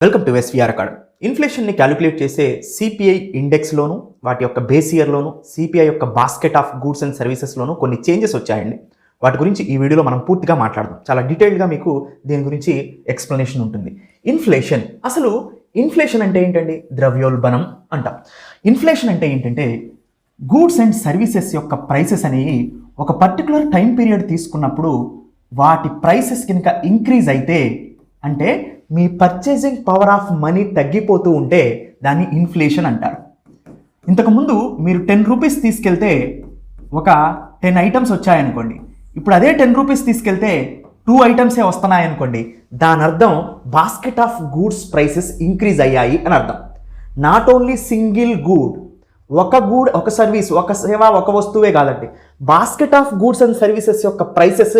Welcome to SVR academy. ఇన్ఫ్లేషన్ని calculate చేసే CPI ఇండెక్స్లోను వాటి యొక్క బేస్ ఇయర్లోను సిపిఐ యొక్క బాస్కెట్ ఆఫ్ గూడ్స్ అండ్ సర్వీసెస్లోను కొన్ని చేంజెస్ వచ్చాయండి. వాటి గురించి ఈ వీడియోలో మనం పూర్తిగా మాట్లాడదాం. చాలా డీటెయిల్డ్గా మీకు దీని గురించి ఎక్స్ప్లెనేషన్ ఉంటుంది. ఇన్ఫ్లేషన్ అసలు ఇన్ఫ్లేషన్ అంటే ఏంటండి? ద్రవ్యోల్బణం అంటాం. ఇన్ఫ్లేషన్ అంటే ఏంటంటే గూడ్స్ అండ్ సర్వీసెస్ యొక్క ప్రైసెస్ అనేవి ఒక పర్టికులర్ టైం పీరియడ్ తీసుకున్నప్పుడు వాటి ప్రైసెస్ కనుక ఇంక్రీజ్ అయితే అంటే మీ పర్చేసింగ్ పవర్ ఆఫ్ మనీ తగ్గిపోతూ ఉంటే దాన్ని ఇన్ఫ్లేషన్ అంటారు. ఇంతకుముందు మీరు టెన్ రూపీస్ తీసుకెళ్తే ఒక టెన్ ఐటమ్స్ వచ్చాయనుకోండి. ఇప్పుడు అదే టెన్ రూపీస్ తీసుకెళ్తే టూ ఐటమ్సే వస్తున్నాయనుకోండి. దాని అర్థం basket of goods prices increase అయ్యాయి అని అర్థం. నాట్ ఓన్లీ సింగిల్ గూడ్ ఒక గూడ్ ఒక సర్వీస్ ఒక సేవ ఒక వస్తువే కాదండి. Basket of goods and services యొక్క ప్రైసెస్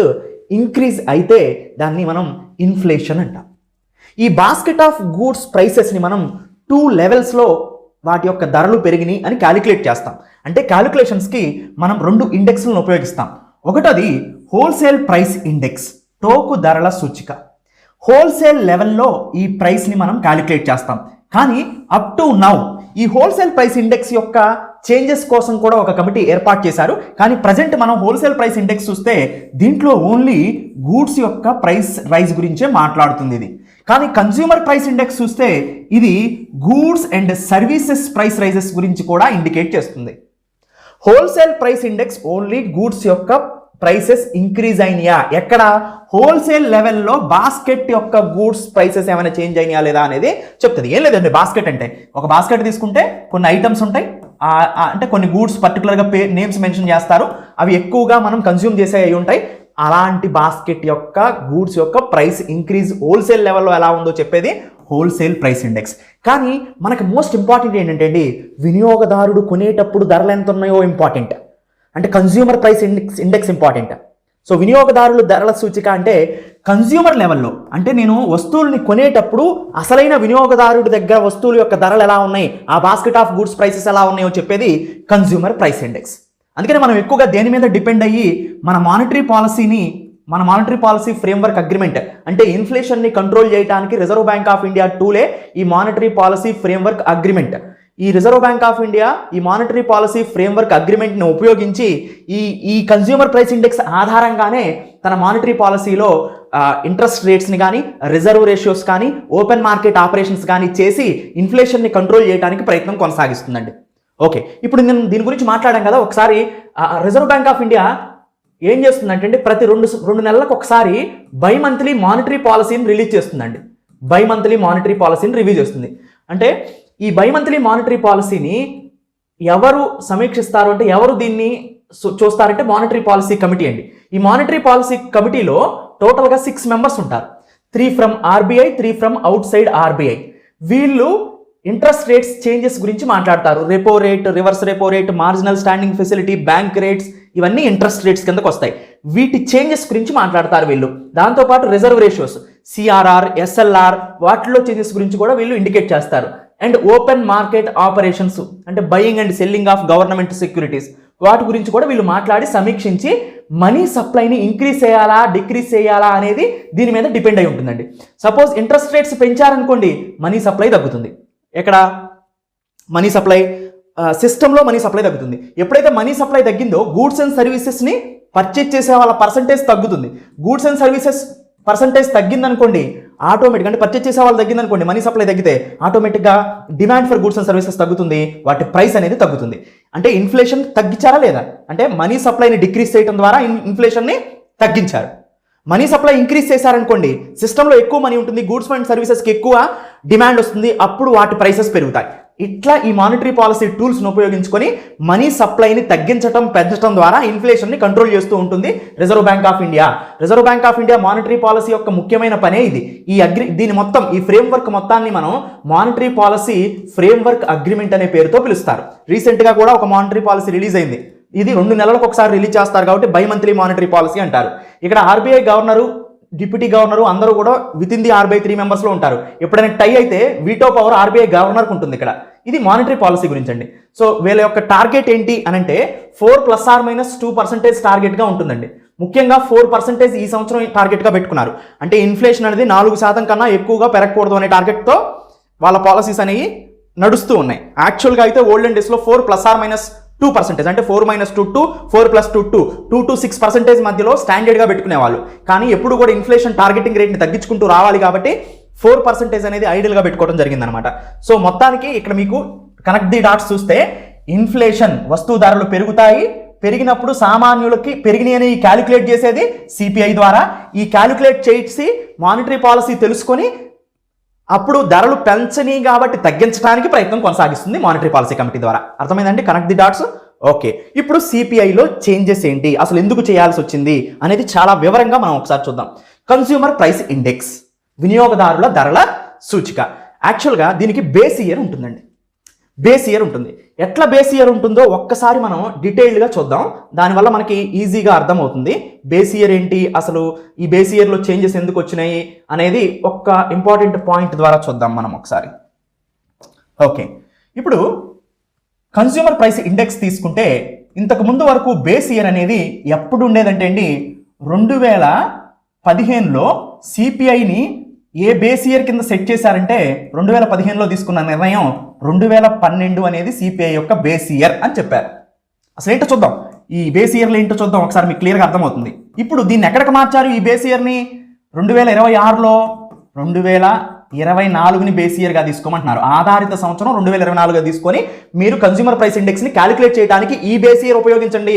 ఇంక్రీజ్ అయితే దాన్ని మనం ఇన్ఫ్లేషన్ అంటాం. ఈ బాస్కెట్ ఆఫ్ గూడ్స్ ప్రైసెస్ని మనం టూ లెవెల్స్లో వాటి యొక్క ధరలు పెరిగినాయి అని క్యాలిక్యులేట్ చేస్తాం. అంటే క్యాలిక్యులేషన్స్కి మనం రెండు ఇండెక్స్లను ఉపయోగిస్తాం. ఒకటది హోల్సేల్ ప్రైస్ ఇండెక్స్ టోకు ధరల సూచిక. హోల్సేల్ లెవెల్లో ఈ ప్రైస్ని మనం క్యాలిక్యులేట్ చేస్తాం. కానీ అప్ టు నౌ ఈ హోల్సేల్ ప్రైస్ ఇండెక్స్ యొక్క చేంజెస్ కోసం కూడా ఒక కమిటీ ఏర్పాటు చేశారు. కానీ ప్రజెంట్ మనం హోల్సేల్ ప్రైస్ ఇండెక్స్ చూస్తే దీంట్లో ఓన్లీ గూడ్స్ యొక్క ప్రైస్ రైజ్ గురించే మాట్లాడుతుంది ఇది. కానీ కన్జ్యూమర్ ప్రైస్ ఇండెక్స్ చూస్తే ఇది goods and services price rises గురించి కూడా ఇండికేట్ చేస్తుంది. Wholesale price index only goods యొక్క ప్రైసెస్ ఇంక్రీజ్ అయినాయా? ఎక్కడ? హోల్సేల్ లెవెల్లో బాస్కెట్ యొక్క గూడ్స్ ప్రైసెస్ ఏమైనా చేంజ్ అయినాయా లేదా అనేది చెప్తుంది. ఏం లేదండి బాస్కెట్ అంటే. ఒక బాస్కెట్ తీసుకుంటే కొన్ని ఐటమ్స్ ఉంటాయి అంటే కొన్ని గూడ్స్ పర్టికులర్గా పే నేమ్స్ మెన్షన్ చేస్తారు. అవి ఎక్కువగా మనం కన్జ్యూమ్ చేసే అయి ఉంటాయి. అలాంటి బాస్కెట్ యొక్క గూడ్స్ యొక్క ప్రైస్ ఇంక్రీజ్ హోల్సేల్ లెవెల్లో ఎలా ఉందో చెప్పేది హోల్సేల్ ప్రైస్ ఇండెక్స్ కానీ మనకి మోస్ట్ ఇంపార్టెంట్ ఏంటంటే అండి వినియోగదారుడు కొనేటప్పుడు ధరలు ఎంత ఉన్నాయో ఇంపార్టెంట్ అంటే consumer price index index important so వినియోగదారుల ధరల సూచిక అంటే కన్జ్యూమర్ లెవెల్లో అంటే నేను వస్తువుల్ని కొనేటప్పుడు అసలైన వినియోగదారుడి దగ్గర వస్తువుల యొక్క ధరలు ఎలా ఉన్నాయి ఆ బాస్కెట్ ఆఫ్ గూడ్స్ ప్రైసెస్ ఎలా ఉన్నాయో చెప్పేది కన్జ్యూమర్ ప్రైస్ ఇండెక్స్ అందుకని మనం ఎక్కువగా దేని మీద డిపెండ్ అయ్యి మన మానిటరీ పాలసీని మన మానిటరీ పాలసీ ఫ్రేమ్వర్క్ అగ్రిమెంట్ అంటే ఇన్ఫ్లేషన్ని కంట్రోల్ చేయడానికి రిజర్వ్ బ్యాంక్ ఆఫ్ ఇండియా టూలే ఈ మానిటరీ పాలసీ ఫ్రేమ్వర్క్ అగ్రిమెంట్ ఈ రిజర్వ్ బ్యాంక్ ఆఫ్ ఇండియా ఈ మానిటరీ పాలసీ ఫ్రేమ్వర్క్ అగ్రిమెంట్ని ఉపయోగించి ఈ ఈ కన్జ్యూమర్ ప్రైస్ ఇండెక్స్ ఆధారంగానే తన మానిటరీ పాలసీలో ఇంట్రెస్ట్ రేట్స్ని కానీ రిజర్వ్ రేషియోస్ కానీ ఓపెన్ మార్కెట్ ఆపరేషన్స్ కానీ చేసి ఇన్ఫ్లేషన్ని కంట్రోల్ చేయడానికి ప్రయత్నం కొనసాగిస్తుందండి. ఓకే ఇప్పుడు నేను దీని గురించి మాట్లాడాం కదా ఒకసారి రిజర్వ్ బ్యాంక్ ఆఫ్ ఇండియా ఏం చేస్తుందంటే ప్రతి రెండు రెండు నెలలకు ఒకసారి బై మంత్లీ మానిటరీ పాలసీని రిలీజ్ చేస్తుందండి. బై మంత్లీ మానిటరీ పాలసీని రివ్యూ చేస్తుంది. అంటే ఈ బై మంత్లీ మానిటరీ పాలసీని ఎవరు సమీక్షిస్తారు అంటే ఎవరు దీన్ని చూస్తారంటే మానిటరీ పాలసీ కమిటీ అండి. ఈ మానిటరీ పాలసీ కమిటీలో టోటల్గా సిక్స్ మెంబర్స్ ఉంటారు. Three from RBI three from outside RBI వీళ్ళు ఇంట్రెస్ట్ రేట్స్ చేంజెస్ గురించి మాట్లాడతారు. Repo rate reverse repo rate marginal standing facility bank rates ఇవన్నీ ఇంట్రెస్ట్ రేట్స్ కిందకు వస్తాయి. వీటి చేంజెస్ గురించి మాట్లాడతారు వీళ్ళు. దాంతోపాటు రిజర్వ్ రేషియోస్ సిఆర్ఆర్ ఎస్ఎల్ఆర్ వాటిలో చేంజెస్ గురించి కూడా వీళ్ళు ఇండికేట్ చేస్తారు. అండ్ ఓపెన్ మార్కెట్ ఆపరేషన్స్ అంటే buying and selling of government securities వాటి గురించి కూడా వీళ్ళు మాట్లాడి సమీక్షించి మనీ సప్లైని ఇంక్రీజ్ చేయాలా డిక్రీజ్ చేయాలా అనేది దీని మీద డిపెండ్ అయి ఉంటుందండి. సపోజ్ ఇంట్రెస్ట్ రేట్స్ పెంచారనుకోండి మనీ సప్లై తగ్గుతుంది. ఎక్కడ? మనీ సప్లై సిస్టంలో మనీ సప్లై తగ్గుతుంది. ఎప్పుడైతే మనీ సప్లై తగ్గిందో గూడ్స్ అండ్ సర్వీసెస్ని పర్చేజ్ చేసే వాళ్ళ పర్సంటేజ్ తగ్గుతుంది. గూడ్స్ అండ్ సర్వీసెస్ పర్సంటేజ్ తగ్గిందనుకోండి ఆటోమేటిక్ అంటే పర్చేజ్ చేసే వాళ్ళు తగ్గిందనుకోండి మనీ సప్లై తగ్గితే ఆటోమేటిక్గా demand for goods and services తగ్గుతుంది వాటి ప్రైస్ అనేది తగ్గుతుంది. అంటే ఇన్ఫ్లేషన్ తగ్గించారా లేదా? అంటే మనీ సప్లైని డిక్రీస్ చేయడం ద్వారా ఇన్- ఇన్ఫ్లేషన్ని తగ్గించారు. మనీ సప్లై ఇంక్రీజ్ చేశారనుకోండి సిస్టంలో ఎక్కువ మనీ ఉంటుంది గూడ్స్ అండ్ సర్వీసెస్కి ఎక్కువ డిమాండ్ వస్తుంది అప్పుడు వాటి ప్రైసెస్ పెరుగుతాయి. ఇట్లా ఈ మానిటరీ పాలసీ టూల్స్ను ఉపయోగించుకొని మనీ సప్లైని తగ్గించడం పెంచడం ద్వారా ఇన్ఫ్లేషన్ని కంట్రోల్ చేస్తూ ఉంటుంది reserve bank of India reserve bank of India monetary policy యొక్క ముఖ్యమైన పనే ఇది. ఈ అగ్రి దీని మొత్తం ఈ ఫ్రేమ్వర్క్ మొత్తాన్ని మనం మానిటరీ పాలసీ ఫ్రేమ్వర్క్ అగ్రిమెంట్ అనే పేరుతో పిలుస్తారు. రీసెంట్గా కూడా ఒక మానిటరీ పాలసీ రిలీజ్ అయింది. ఇది రెండు నెలలకు ఒకసారి రిలీజ్ చేస్తారు కాబట్టి బై మంత్లీ మానిటరీ పాలసీ అంటారు. ఇక్కడ ఆర్బీఐ గవర్నరు డిప్యూటీ గవర్నరు అందరూ కూడా with in the RBI three మెంబర్స్లో ఉంటారు. ఎప్పుడైనా టై అయితే వీటో పవర్ ఆర్బీఐ గవర్నర్కి ఉంటుంది ఇక్కడ. ఇది మానిటరీ పాలసీ గురించి అండి సో వీళ్ళ యొక్క టార్గెట్ ఏంటి అని అంటే four plus or minus two percentage టార్గెట్గా ఉంటుందండి. ముఖ్యంగా ఫోర్ పర్సెంటేజ్ ఈ సంవత్సరం టార్గెట్గా పెట్టుకున్నారు. అంటే ఇన్ఫ్లేషన్ అనేది నాలుగు శాతం కన్నా ఎక్కువగా పెరగకూడదు అనే టార్గెట్తో వాళ్ళ పాలసీస్ అనేవి నడుస్తూ ఉన్నాయి. యాక్చువల్గా అయితే ఓల్డెన్ డేస్లో four plus or minus two percentage అంటే four minus two two four plus two two two to six percentage మధ్యలో స్టాండర్డ్గా పెట్టుకునేవాళ్ళు. కానీ ఎప్పుడు కూడా ఇన్ఫ్లేషన్ టార్గెటింగ్ రేట్ని తగ్గించుకుంటూ రావాలి కాబట్టి ఫోర్ పర్సెంటేజ్ అనేది ఐడియల్గా పెట్టుకోవడం జరిగిందనమాట సో మొత్తానికి ఇక్కడ మీకు కనెక్ట్ ది డాట్స్ చూస్తే ఇన్ఫ్లేషన్ వస్తువు ధరలు పెరుగుతాయి. పెరిగినప్పుడు సామాన్యులకి పెరిగినాయని క్యాలిక్యులేట్ చేసేది సిపిఐ ద్వారా. ఈ క్యాలిక్యులేట్ చేసి మానిటరీ పాలసీ తెలుసుకొని అప్పుడు ధరలు పెంచని కాబట్టి తగ్గించడానికి ప్రయత్నం కొనసాగిస్తుంది మానిటరీ పాలసీ కమిటీ ద్వారా. అర్థమైందండి? కనెక్ట్ ది డాట్స్ ఓకే ఇప్పుడు సిపిఐలో చేంజెస్ ఏంటి? అసలు ఎందుకు చేయాల్సి వచ్చింది? అనేది చాలా వివరంగా మనం ఒకసారి చూద్దాం. కన్స్యూమర్ ప్రైస్ ఇండెక్స్ వినియోగదారుల ధరల సూచిక. యాక్చువల్గా దీనికి బేస్ ఇయర్ ఉంటుందండి. బేస్ ఇయర్ ఉంటుంది. ఎట్లా బేస్ ఇయర్ ఉంటుందో ఒక్కసారి మనం డీటెయిల్డ్గా చూద్దాం. దానివల్ల మనకి ఈజీగా అర్థమవుతుంది. బేస్ ఇయర్ ఏంటి? అసలు ఈ బేస్ ఇయర్లో చేంజెస్ ఎందుకు వచ్చినాయి? అనేది ఒక్క ఇంపార్టెంట్ పాయింట్ ద్వారా చూద్దాం మనం ఒకసారి. ఓకే ఇప్పుడు కన్స్యూమర్ ప్రైస్ ఇండెక్స్ తీసుకుంటే ఇంతకు ముందు వరకు బేస్ ఇయర్ అనేది ఎప్పుడు ఉండేదంటే అండి రెండు వేల పదిహేనులో సిపిఐని ఏ బేస్ ఇయర్ కింద సెట్ చేశారంటే రెండు వేల పదిహేనులో తీసుకున్న నిర్ణయం రెండు వేల పన్నెండు అనేది సిపిఐ యొక్క బేస్ ఇయర్ అని చెప్పారు. అసలు ఏంటో చూద్దాం. ఈ బేస్ ఇయర్లు ఏంటో చూద్దాం. ఒకసారి మీకు క్లియర్గా అర్థమవుతుంది. ఇప్పుడు దీన్ని ఎక్కడికి మార్చారు ఈ బేస్ ఇయర్ని? రెండు వేల ఇరవై ఆరులో రెండు వేల ఇరవై నాలుగుని బేస్ ఇయర్గా తీసుకోమంటున్నారు. ఆధారిత సంవత్సరం రెండు వేల ఇరవై నాలుగుగా తీసుకొని మీరు కన్జ్యూమర్ ప్రైస్ ఇండెక్స్ని క్యాలిక్యులేట్ చేయడానికి ఈ బేస్ ఇయర్ ఉపయోగించండి.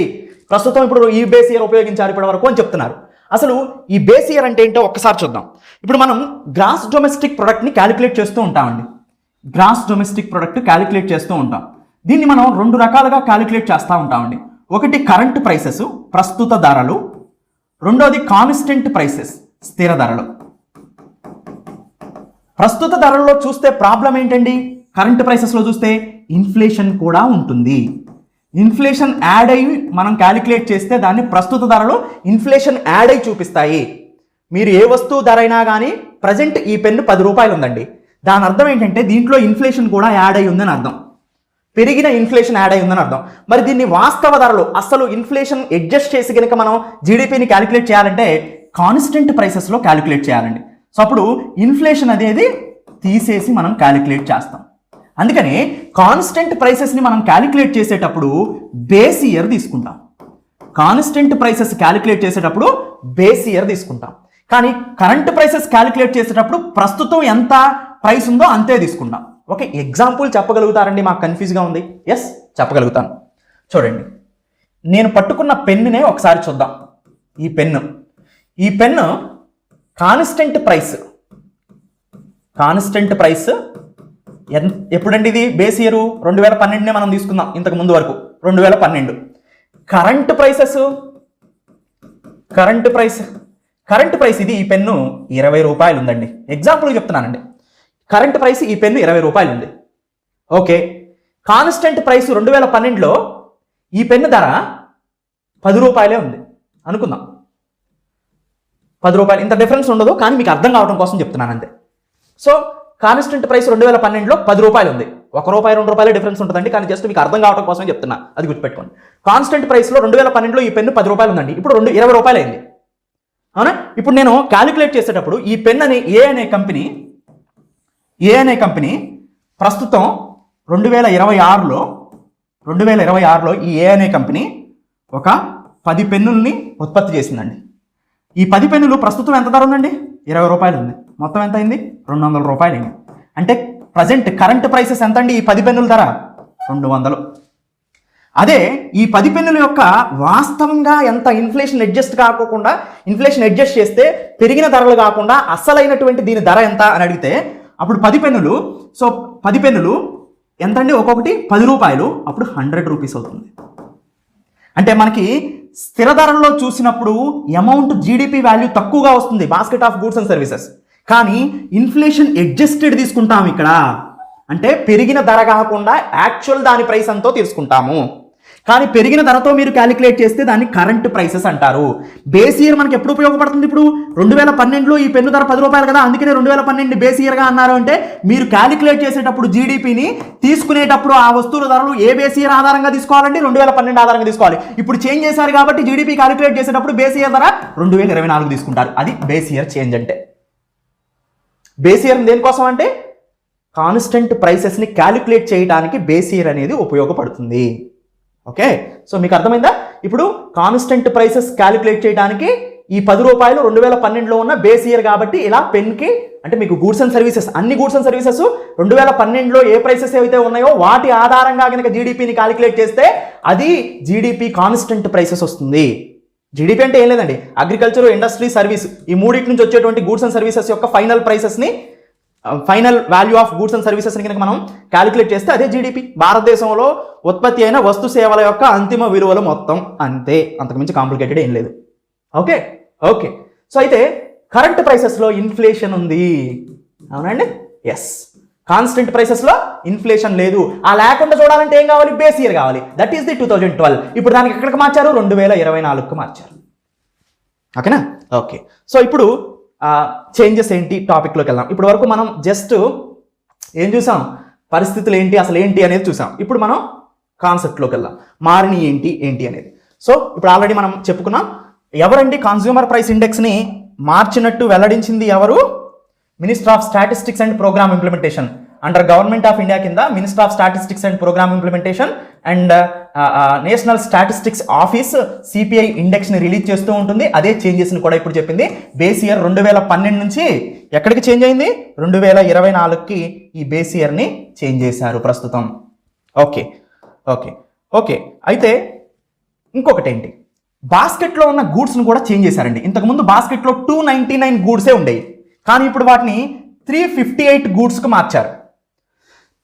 ప్రస్తుతం ఇప్పుడు ఈ బేస్ ఇయర్ ఉపయోగించారు ఇప్పటి వరకు అని చెప్తున్నారు. అసలు ఈ బేస్ ఇయర్ అంటే ఏంటో ఒక్కసారి చూద్దాం. ఇప్పుడు మనం గ్రాస్ డొమెస్టిక్ ప్రొడక్ట్ని క్యాలిక్యులేట్ చేస్తూ ఉంటామండి. గ్రాస్ డొమెస్టిక్ ప్రొడక్ట్ క్యాలిక్యులేట్ చేస్తూ ఉంటాం. దీన్ని మనం రెండు రకాలుగా క్యాలిక్యులేట్ చేస్తూ ఉంటామండి. ఒకటి కరెంట్ ప్రైసెస్ ప్రస్తుత ధరలు. రెండోది కాన్స్టెంట్ ప్రైసెస్ స్థిర ధరలు. ప్రస్తుత ధరల్లో చూస్తే ప్రాబ్లం ఏంటండి? కరెంట్ ప్రైసెస్లో చూస్తే ఇన్ఫ్లేషన్ కూడా ఉంటుంది. ఇన్ఫ్లేషన్ యాడ్ అయ్యి మనం క్యాలిక్యులేట్ చేస్తే దాన్ని ప్రస్తుత ధరలు ఇన్ఫ్లేషన్ యాడ్ అయ్యి చూపిస్తాయి. మీరు ఏ వస్తువు ధరైనా కానీ ప్రజెంట్ ఈ పెన్ను పది రూపాయలు ఉందండి దాని అర్థం ఏంటంటే దీంట్లో ఇన్ఫ్లేషన్ కూడా యాడ్ అయి ఉందని అర్థం. పెరిగిన ఇన్ఫ్లేషన్ యాడ్ అయి ఉందని అర్థం. మరి దీన్ని వాస్తవ ధరలు అసలు ఇన్ఫ్లేషన్ అడ్జస్ట్ చేసి కనుక మనం జీడిపిని క్యాలిక్యులేట్ చేయాలంటే కాన్స్టెంట్ ప్రైసెస్లో క్యాలిక్యులేట్ చేయాలండి. సో అప్పుడు ఇన్ఫ్లేషన్ అనేది తీసేసి మనం క్యాలిక్యులేట్ చేస్తాం. అందుకని కాన్స్టెంట్ ప్రైసెస్ని మనం క్యాలిక్యులేట్ చేసేటప్పుడు బేస్ ఇయర్ తీసుకుంటాం. కాన్స్టెంట్ ప్రైసెస్ క్యాలిక్యులేట్ చేసేటప్పుడు బేస్ ఇయర్ తీసుకుంటాం. కానీ కరెంట్ ప్రైసెస్ క్యాలిక్యులేట్ చేసేటప్పుడు ప్రస్తుతం ఎంత ప్రైస్ ఉందో అంతే తీసుకుంటాం. ఒక ఎగ్జాంపుల్ చెప్పగలుగుతారండి? మాకు కన్ఫ్యూజ్గా ఉంది. ఎస్ చెప్పగలుగుతాను. చూడండి. నేను పట్టుకున్న పెన్నునే ఒకసారి చూద్దాం. ఈ పెన్ను. ఈ pen constant price constant price ఎన్ ఎప్పుడండి ఇది? బేస్ ఇయర్ రెండు వేల పన్నెండునే మనం తీసుకుందాం ఇంతకు ముందు వరకు. రెండు వేల పన్నెండు. Current prices current price current price ఇది ఈ పెన్ను ఇరవై రూపాయలు ఉందండి ఎగ్జాంపుల్ చెప్తున్నానండి. కరెంట్ ప్రైస్ ఈ పెన్ను ఇరవై రూపాయలు ఉంది ఓకే. కాన్స్టెంట్ ప్రైస్ రెండు వేల పన్నెండులో ఈ పెన్ను ధర పది రూపాయలే ఉంది. అనుకుందాం. పది రూపాయలు. ఇంత డిఫరెన్స్ ఉండదు కానీ మీకు అర్థం కావడం కోసం చెప్తున్నాను అంతే సో కాన్స్టెంట్ ప్రైస్ రెండు వేల పన్నెండులో పది రూపాయలు ఉంది ఒక రూపాయి రెండు రూపాయల డిఫరెన్స్ ఉంటుందండి కానీ జస్ట్ మీకు అర్థం కావడం కోసం చెప్తున్నా. అది గుర్తుపెట్టుకోండి. కాన్స్టెంట్ ప్రైస్లో రెండు వేల పన్నెండులో ఈ పెన్ను పది రూపాయలు ఉందండి ఇప్పుడు రెండు ఇరవై రూపాయలు అయింది అవునా? ఇప్పుడు నేను క్యాలిక్యులేట్ చేసేటప్పుడు ఈ పెన్ అనే ఏ అనే కంపెనీ ఏ అనే కంపెనీ ప్రస్తుతం రెండు వేల ఇరవై ఆరులో రెండు వేల ఇరవై ఆరులో ఈ ఏ అనే కంపెనీ ఒక పది పెన్నుల్ని ఉత్పత్తి చేసిందండి. ఈ పది పెన్నులు ప్రస్తుతం ఎంత ధర ఉందండి? ఇరవై రూపాయలు ఉంది. మొత్తం ఎంత అయింది? రెండు వందల రూపాయలు అయింది. అంటే ప్రజెంట్ కరెంట్ ప్రైసెస్ ఎంత అండి ఈ పది పెన్నుల ధర? రెండు వందలు. అదే ఈ పది పెన్నుల యొక్క వాస్తవంగా ఎంత ఇన్ఫ్లేషన్ అడ్జస్ట్ కాకోకుండా ఇన్ఫ్లేషన్ అడ్జస్ట్ చేస్తే పెరిగిన ధరలు కాకుండా అసలైనటువంటి దీని ధర ఎంత అని అడిగితే అప్పుడు పది పెన్నులు సో పది పెన్నులు ఎంత అండి ఒక్కొక్కటి పది రూపాయలు. అప్పుడు హండ్రెడ్ రూపీస్ అవుతుంది. అంటే మనకి స్థిర ధరల్లో చూసినప్పుడు అమౌంట్ జీడిపి వాల్యూ తక్కువగా వస్తుంది basket of goods and services కానీ ఇన్ఫ్లేషన్ అడ్జస్టెడ్ తీసుకుంటాం ఇక్కడ. అంటే పెరిగిన ధర కాకుండా యాక్చువల్ దాని ప్రైస్ ఎంతో తీసుకుంటాము. కానీ పెరిగిన ధరతో మీరు క్యాలిక్యులేట్ చేస్తే దాన్ని కరెంట్ ప్రైసెస్ అంటారు. బేస్ ఇయర్ మనకి ఎప్పుడు ఉపయోగపడుతుంది ఇప్పుడు? రెండు వేల పన్నెండులో ఈ పెన్ను ధర పది రూపాయలు కదా అందుకనే రెండు వేల పన్నెండు బేస్ ఇయర్గా అన్నారు అంటే మీరు క్యాలిక్యులేట్ చేసేటప్పుడు జీడిపిని తీసుకునేటప్పుడు ఆ వస్తువుల ధరలు ఏ బేస్ ఇయర్ ఆధారంగా తీసుకోవాలంటే రెండు వేల పన్నెండు ఆధారంగా తీసుకోవాలి. ఇప్పుడు చేంజ్ చేశారు కాబట్టి జీడిపి క్యాలిక్యులేట్ చేసేటప్పుడు బేస్ ఇయర్ ధర రెండు వేల ఇరవై నాలుగు తీసుకుంటారు. అది బేస్ ఇయర్ చేంజ్ అంటే. బేస్ ఇయర్ దేనికోసం అంటే? కాన్స్టెంట్ ప్రైసెస్ని క్యాలిక్యులేట్ చేయడానికి బేస్ ఇయర్ అనేది ఉపయోగపడుతుంది. ఓకే సో మీకు అర్థమైందా? ఇప్పుడు కాన్స్టెంట్ ప్రైసెస్ క్యాలిక్యులేట్ చేయడానికి ఈ పది రూపాయలు రెండు వేల పన్నెండులో ఉన్న బేస్ ఇయర్ కాబట్టి ఇలా పెన్కి అంటే మీకు గూడ్స్ అండ్ సర్వీసెస్ అన్ని గూడ్స్ అండ్ సర్వీసెస్ రెండు వేల పన్నెండులో ఏ ప్రైసెస్ ఏవైతే ఉన్నాయో వాటి ఆధారంగా కనుక జీడిపిని క్యాలిక్యులేట్ చేస్తే అది జీడిపి కాన్స్టెంట్ ప్రైసెస్ వస్తుంది. జీడిపి అంటే ఏం లేదండి అగ్రికల్చర్ ఇండస్ట్రీ సర్వీస్ ఈ మూడింటి నుంచి వచ్చేటువంటి గూడ్స్ అండ్ సర్వీసెస్ యొక్క final ప్రైసెస్ని final value of goods and services కనుక మనం క్యాలిక్యులేట్ చేస్తే అదే జీడిపి భారతదేశంలో ఉత్పత్తి అయిన వస్తు సేవల యొక్క అంతిమ విలువలు మొత్తం అంతే. అంతకుమించి కాంప్లికేటెడ్ ఏం లేదు. ఓకే ఓకే సో అయితే కరెంట్ ప్రైసెస్లో ఇన్ఫ్లేషన్ ఉంది. అవునండి? ఎస్ కాన్స్టెంట్ ప్రైసెస్లో ఇన్ఫ్లేషన్ లేదు. ఆ లేకుండా చూడాలంటే ఏం కావాలి? బేస్ ఇయర్ కావాలి. That is the two thousand twelve ఇప్పుడు దానికి ఎక్కడికి మార్చారు? రెండు వేల ఇరవై నాలుగుకి మార్చారు. ఓకేనా ఓకే సో ఇప్పుడు చేంజెస్ ఏంటి? టాపిక్లోకి వెళ్దాం. ఇప్పుడు వరకు మనం జస్ట్ ఏం చూసాం? పరిస్థితులు ఏంటి? అసలు ఏంటి అనేది చూసాం. ఇప్పుడు మనం కాన్సెప్ట్లోకి వెళ్దాం. మారిని ఏంటి? ఏంటి అనేది. సో ఇప్పుడు ఆల్రెడీ మనం చెప్పుకున్నాం ఎవరండి కన్స్యూమర్ ప్రైస్ ఇండెక్స్ని మార్చినట్టు వెల్లడించింది ఎవరు? Minister of statistics and programme implementation under government of India కింద minister of statistics and programme implementation and national statistics office CPI ఇండెక్స్ని release చేస్తూ ఉంటుంది. అదే చేంజెస్ని కూడా ఇప్పుడు చెప్పింది. బేస్ ఇయర్ రెండు వేల పన్నెండు నుంచి ఎక్కడికి చేంజ్ అయింది? రెండు వేల ఇరవై నాలుగుకి ఈ బేస్ ఇయర్ని చేంజ్ చేశారు ప్రస్తుతం. ఓకే. ఓకే. ఓకే. అయితే ఇంకొకటి ఏంటి బాస్కెట్లో ఉన్న గూడ్స్ను కూడా చేంజ్ చేశారండి. ఇంతకుముందు బాస్కెట్లో టూ నైంటీ నైన్ గూడ్సే ఉండేవి. కానీ ఇప్పుడు వాటిని త్రీ ఫిఫ్టీ ఎయిట్ గూడ్స్కి మార్చారు.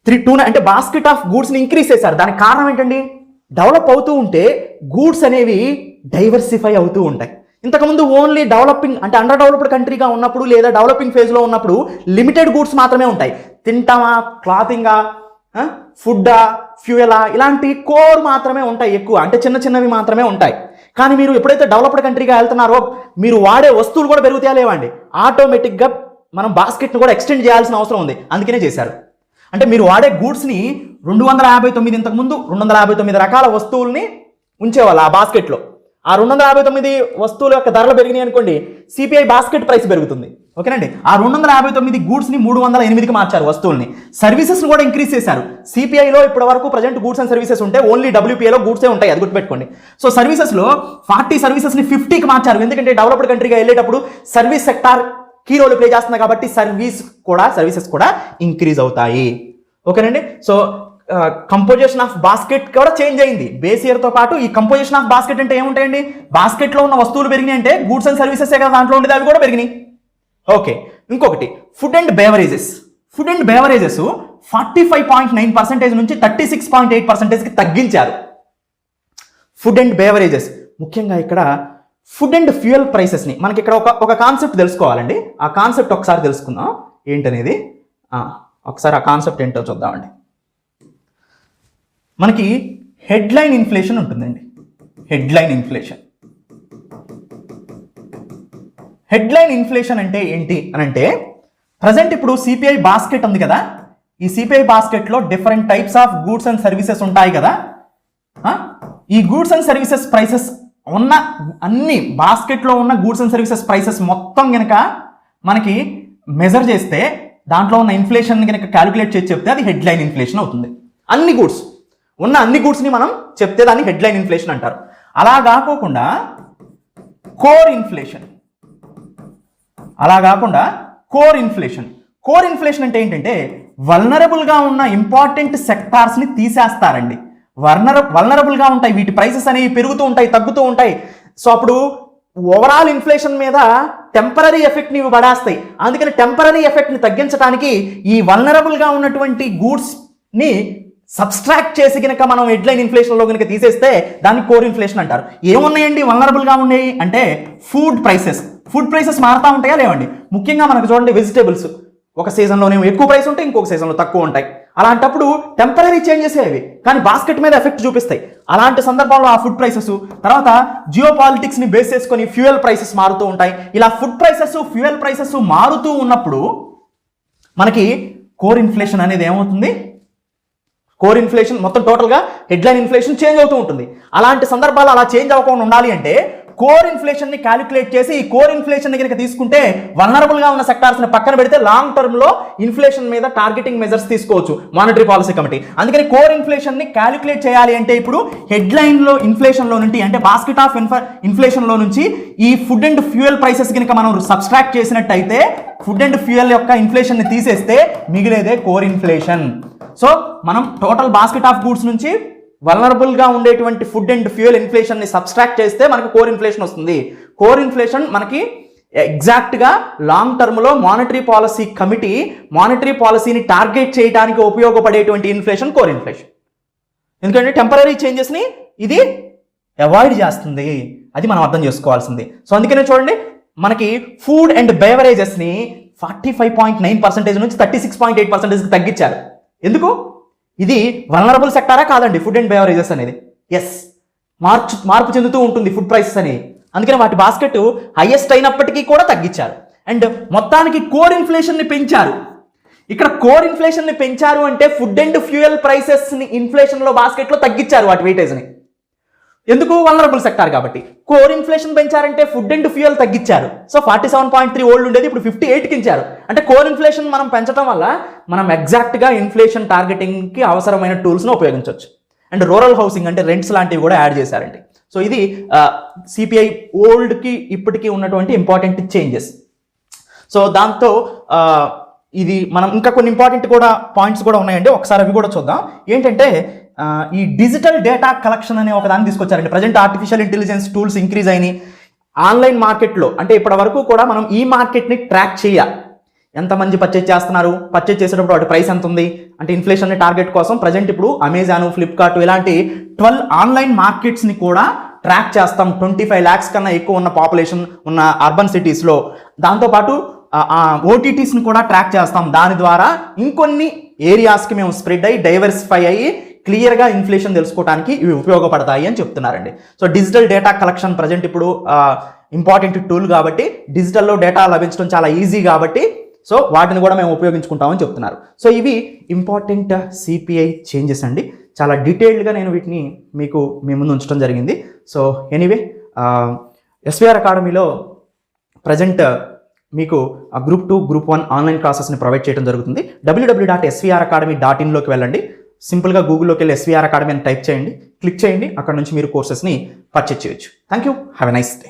త్రీ టూ అంటే బాస్కెట్ ఆఫ్ గూడ్స్ని ఇంక్రీజ్ చేశారు. దానికి కారణం ఏంటండి? డెవలప్ అవుతూ ఉంటే గూడ్స్ అనేవి డైవర్సిఫై అవుతూ ఉంటాయి. ఇంతకుముందు ఓన్లీ డెవలపింగ్ అంటే అండర్ డెవలప్డ్ కంట్రీగా ఉన్నప్పుడు లేదా డెవలపింగ్ ఫేజ్లో ఉన్నప్పుడు లిమిటెడ్ గూడ్స్ మాత్రమే ఉంటాయి. తింటామా? క్లాతింగా ఫుడ్డా ఫ్యూయలా ఇలాంటి కోర్ మాత్రమే ఉంటాయి ఎక్కువ. అంటే చిన్న చిన్నవి మాత్రమే ఉంటాయి. కానీ మీరు ఎప్పుడైతే డెవలప్డ్ కంట్రీగా వెళ్తున్నారో మీరు వాడే వస్తువులు కూడా పెరుగుతాయా లేవండి. ఆటోమేటిక్గా మనం బాస్కెట్ని కూడా ఎక్స్టెండ్ చేయాల్సిన అవసరం ఉంది. అందుకనే చేశారు. అంటే మీరు వాడే గూడ్స్ని రెండు వందల యాభై తొమ్మిది ఇంతకుముందు రెండు వందల యాభై తొమ్మిది రకాల వస్తువుల్ని ఉంచేవాళ్ళు ఆ బాస్కెట్లో. ఆ రెండు వందల యాభై తొమ్మిది వస్తువుల యొక్క ధరలు పెరిగినాయి అనుకోండి సిపిఐ బాస్కెట్ ప్రైస్ పెరుగుతుంది. ఓకేనండి? ఆ రెండు వందల యాభై తొమ్మిది గూడ్స్ని మూడు వందల ఎనిమిదికి మార్చారు వస్తువుల్ని. సర్వీసెస్ని కూడా ఇంక్రీజ్ చేశారు. సిపిఐలో ఇప్పటి వరకు ప్రజెంట్ గూడ్స్ అండ్ సర్వీసెస్ ఉంటే ఓన్లీ డబ్ల్యూపీఏలో గూడ్సే ఉంటాయి అది గుర్తుపెట్టుకోండి. సో సర్వీసెస్లో ఫార్టీ సర్వీసెస్ని ఫిఫ్టీకి మార్చారు. ఎందుకంటే డెవలప్డ్ కంట్రీగా వెళ్ళేటప్పుడు service sector key role play చేస్తుంది కాబట్టి సర్వీస్ కూడా సర్వీసెస్ కూడా ఇంక్రీజ్ అవుతాయి. ఓకేనండి? సో కంపోజిషన్ ఆఫ్ బాస్కెట్ కూడా చేంజ్ అయింది. బేస్ ఇయర్తో పాటు ఈ కంపోజిషన్ ఆఫ్ బాస్కెట్ అంటే ఏముంటాయండి? బాస్కెట్లో ఉన్న వస్తువులు పెరిగినాయి అంటే గూడ్స్ అండ్ సర్వీసెస్ కదా దాంట్లో ఉండేది అవి కూడా పెరిగినాయి. ఓకే ఇంకొకటి. Food and beverages food and beverages forty five point nine percentage నుంచి థర్టీ సిక్స్ పాయింట్ ఎయిట్ పర్సెంటేజ్కి తగ్గించారు. ఫుడ్ అండ్ బేవరేజెస్ ముఖ్యంగా ఇక్కడ ఫుడ్ అండ్ ఫ్యూయల్ ప్రైసెస్ని మనకి ఇక్కడ ఒక ఒక కాన్సెప్ట్ తెలుసుకోవాలండి. ఆ కాన్సెప్ట్ ఒకసారి తెలుసుకుందాం. ఏంటనేది? ఒకసారి ఆ కాన్సెప్ట్ ఏంటో చూద్దామండి. మనకి హెడ్లైన్ ఇన్ఫ్లేషన్ ఉంటుందండి. Headline inflation. హెడ్లైన్ ఇన్ఫ్లేషన్ అంటే ఏంటి అని అంటే ప్రజెంట్ ఇప్పుడు సిపిఐ బాస్కెట్ ఉంది కదా. ఈ CPI బాస్కెట్లో different types of goods and services ఉంటాయి కదా. ఈ గూడ్స్ అండ్ సర్వీసెస్ ప్రైసెస్ ఉన్న అన్ని బాస్కెట్లో ఉన్న గూడ్స్ అండ్ సర్వీసెస్ ప్రైసెస్ మొత్తం కనుక మనకి మెజర్ చేస్తే దాంట్లో ఉన్న ఇన్ఫ్లేషన్ కనుక క్యాలిక్యులేట్ చేసి చెప్తే అది హెడ్లైన్ ఇన్ఫ్లేషన్ అవుతుంది. అన్ని గూడ్స్ ఉన్న అన్ని గూడ్స్ని మనం చెప్తే దాన్ని హెడ్లైన్ ఇన్ఫ్లేషన్ అంటారు. అలా కాకోకుండా కోర్ ఇన్ఫ్లేషన్ అలా కాకుండా కోర్ ఇన్ఫ్లేషన్ కోర్ ఇన్ఫ్లేషన్ అంటే ఏంటంటే వల్నరబుల్గా ఉన్న ఇంపార్టెంట్ సెక్టార్స్ని తీసేస్తారండి. వర్నర వల్నరబుల్గా ఉంటాయి. వీటి ప్రైసెస్ అనేవి పెరుగుతూ ఉంటాయి తగ్గుతూ ఉంటాయి. సో అప్పుడు ఓవరాల్ ఇన్ఫ్లేషన్ మీద టెంపరీ ఎఫెక్ట్ని ఇవి పడేస్తాయి. అందుకని టెంపరీ ఎఫెక్ట్ని తగ్గించడానికి ఈ వల్నరబుల్గా ఉన్నటువంటి గూడ్స్ని సబ్స్ట్రాక్ట్ చేసి కనుక మనం హెడ్లైన్ ఇన్ఫ్లేషన్లో కనుక తీసేస్తే దాన్ని కోర్ ఇన్ఫ్లేషన్ అంటారు. ఏమున్నాయండి వల్నరబుల్గా ఉన్నాయి అంటే ఫుడ్ ప్రైసెస్. ఫుడ్ ప్రైసెస్ మారుతూ ఉంటాయా లేవండి? ముఖ్యంగా మనకు చూడండి వెజిటేబుల్స్. ఒక సీజన్లోనేమో ఎక్కువ ప్రైస్ ఉంటాయి ఇంకొక సీజన్లో తక్కువ ఉంటాయి. అలాంటప్పుడు టెంపరీ చేంజెస్ అవి. కానీ బాస్కెట్ మీద ఎఫెక్ట్ చూపిస్తాయి. అలాంటి సందర్భంలో ఆ ఫుడ్ ప్రైసెస్ తర్వాత జియో పాలిటిక్స్ని బేస్ చేసుకొని ఫ్యూయల్ ప్రైసెస్ మారుతూ ఉంటాయి. ఇలా ఫుడ్ ప్రైసెస్ ఫ్యూయల్ ప్రైసెస్ మారుతూ ఉన్నప్పుడు మనకి కోర్ ఇన్ఫ్లేషన్ అనేది ఏమవుతుంది? కోర్ ఇన్ఫ్లేషన్ మొత్తం టోటల్గా హెడ్లైన్ ఇన్ఫ్లేషన్ చేంజ్ అవుతూ ఉంటుంది. అలాంటి సందర్భాలు అలా చేంజ్ అవ్వకుండా ఉండాలి అంటే కోర్ ఇన్ఫ్లేషన్ని క్యాలిక్యులేట్ చేసి ఈ కోర్ ఇన్ఫ్లేషన్ కనుక తీసుకుంటే వలనరబుల్గా ఉన్న సెక్టార్స్ని పక్కన పెడితే లాంగ్ టర్మ్లో ఇన్ఫ్లేషన్ మీద టార్గెటింగ్ మెజర్స్ తీసుకోవచ్చు మానిటరీ పాలసీ కమిటీ. అందుకని కోర్ ఇన్ఫ్లేషన్ని క్యాలిక్యులేట్ చేయాలి అంటే ఇప్పుడు హెడ్లైన్లో ఇన్ఫ్లేషన్లో నుండి అంటే బాస్కెట్ ఆఫ్ ఇన్ఫ్లేషన్లో నుంచి ఈ ఫుడ్ అండ్ ఫ్యూయల్ ప్రైసెస్ కనుక మనం సబ్స్ట్రాక్ట్ చేసినట్టయితే ఫుడ్ అండ్ ఫ్యూయల్ యొక్క ఇన్ఫ్లేషన్ని తీసేస్తే మిగిలేదే కోర్ ఇన్ఫ్లేషన్. సో మనం టోటల్ బాస్కెట్ ఆఫ్ గూడ్స్ నుంచి వలనరబుల్గా ఉండేటువంటి ఫుడ్ అండ్ ఫ్యూయల్ ఇన్ఫ్లేషన్ని సబ్స్ట్రాక్ట్ చేస్తే మనకి కోర్ ఇన్ఫ్లేషన్ వస్తుంది. కోర్ ఇన్ఫ్లేషన్ మనకి ఎగ్జాక్ట్గా లాంగ్ టర్మ్లో మానిటరీ పాలసీ కమిటీ మానిటరీ పాలసీని టార్గెట్ చేయడానికి ఉపయోగపడేటువంటి ఇన్ఫ్లేషన్ కోర్ ఇన్ఫ్లేషన్ ఎందుకంటే టెంపరీ చేంజెస్ని ఇది అవాయిడ్ చేస్తుంది. అది మనం అర్థం చేసుకోవాల్సింది. సో అందుకనే చూడండి మనకి food and బేవరేజెస్ని forty five point nine percentage నుంచి థర్టీ సిక్స్ పాయింట్ ఎయిట్ పర్సెంటేజ్కి తగ్గించారు. ఎందుకు? ఇది వలనరబుల్ సెక్టారా కాదండి ఫుడ్ అండ్ బేవరేజెస్ అనేది. ఎస్ మార్చు మార్పు చెందుతూ ఉంటుంది ఫుడ్ ప్రైసెస్ అనేవి అందుకని వాటి బాస్కెట్ హైయెస్ట్ అయినప్పటికీ కూడా తగ్గించారు. అండ్ మొత్తానికి కోర్ ఇన్ఫ్లేషన్ని పెంచారు. ఇక్కడ కోర్ ఇన్ఫ్లేషన్ని పెంచారు అంటే ఫుడ్ అండ్ ఫ్యూయల్ ప్రైసెస్ని ఇన్ఫ్లేషన్లో బాస్కెట్లో తగ్గించారు వాటి వెయిటేజ్ని ఎందుకు? వలనరబుల్ సెక్టార్ కాబట్టి. కోర్ ఇన్ఫ్లేషన్ పెంచారంటే ఫుడ్ అండ్ ఫ్యూయల్ తగ్గించారు. So forty seven point three old ఉండేది ఇప్పుడు ఫిఫ్టీ ఎయిట్కి ఇచ్చారు అంటే కోర్ ఇన్ఫ్లేషన్ మనం పెంచడం వల్ల మనం ఎగ్జాక్ట్గా ఇన్ఫ్లేషన్ టార్గెటింగ్కి అవసరమైన టూల్స్ను ఉపయోగించవచ్చు అండ్ రూరల్ హౌసింగ్ అంటే రెంట్స్ లాంటివి కూడా యాడ్ చేశారండి. సో ఇది uh, సిపిఐ ఓల్డ్కి ఇప్పటికీ ఉన్నటువంటి ఇంపార్టెంట్ చేంజెస్ సో దాంతో uh, ఇది మనం ఇంకా కొన్ని ఇంపార్టెంట్ కూడా పాయింట్స్ కూడా ఉన్నాయండి. ఒకసారి అవి కూడా చూద్దాం. ఏంటంటే ఈ డిజిటల్ డేటా కలెక్షన్ అనే ఒకదాన్ని తీసుకొచ్చారండి. Present artificial intelligence tools increase అయినాయి. ఆన్లైన్ మార్కెట్లో అంటే ఇప్పటి వరకు కూడా మనం ఈ మార్కెట్ని ట్రాక్ చేయాలి. ఎంతమంది పర్చేజ్ చేస్తున్నారు? పర్చేజ్ చేసేటప్పుడు వాటి ప్రైస్ ఎంత ఉంది? అంటే ఇన్ఫ్లేషన్ టార్గెట్ కోసం ప్రజెంట్ ఇప్పుడు అమెజాన్ ఫ్లిప్కార్ట్ ఇలాంటి ట్వెల్వ్ ఆన్లైన్ మార్కెట్స్ని కూడా ట్రాక్ చేస్తాం. ట్వంటీ ఫైవ్ ల్యాక్స్ కన్నా ఎక్కువ ఉన్న పాపులేషన్ ఉన్న అర్బన్ సిటీస్లో దాంతోపాటు ఓటీటీస్ని కూడా ట్రాక్ చేస్తాం. దాని ద్వారా ఇంకొన్ని ఏరియాస్కి మేము స్ప్రెడ్ అయ్యి డైవర్సిఫై అయ్యి క్లియర్గా ఇన్ఫ్లేషన్ తెలుసుకోవడానికి ఇవి ఉపయోగపడతాయి అని చెప్తున్నారండి. So digital data collection present ఇప్పుడు ఇంపార్టెంట్ టూల్ కాబట్టి డిజిటల్లో డేటా లభించడం చాలా ఈజీ కాబట్టి సో వాటిని కూడా మేము ఉపయోగించుకుంటామని చెప్తున్నారు. సో ఇవి ఇంపార్టెంట్ సిపిఐ చేంజెస్ అండి. చాలా డీటెయిల్డ్గా నేను వీటిని మీకు మీ ముందు ఉంచడం జరిగింది. సో ఎనీవే ఎస్విఆర్ అకాడమీలో ప్రజెంట్ మీకు group two group one online క్లాసెస్ని provide చేయడం జరుగుతుంది. WWW dot SVR academy dot ఇన్లోకి వెళ్ళండి. సింపుల్గా గూగుల్లోకి వెళ్ళి ఎస్వీఆర్ అకాడమీ అని టైప్ చేయండి క్లిక్ చేయండి అక్కడ నుంచి మీరు కోర్సెస్ని పర్చేజ్ చేయొచ్చు. Thank you have a nice day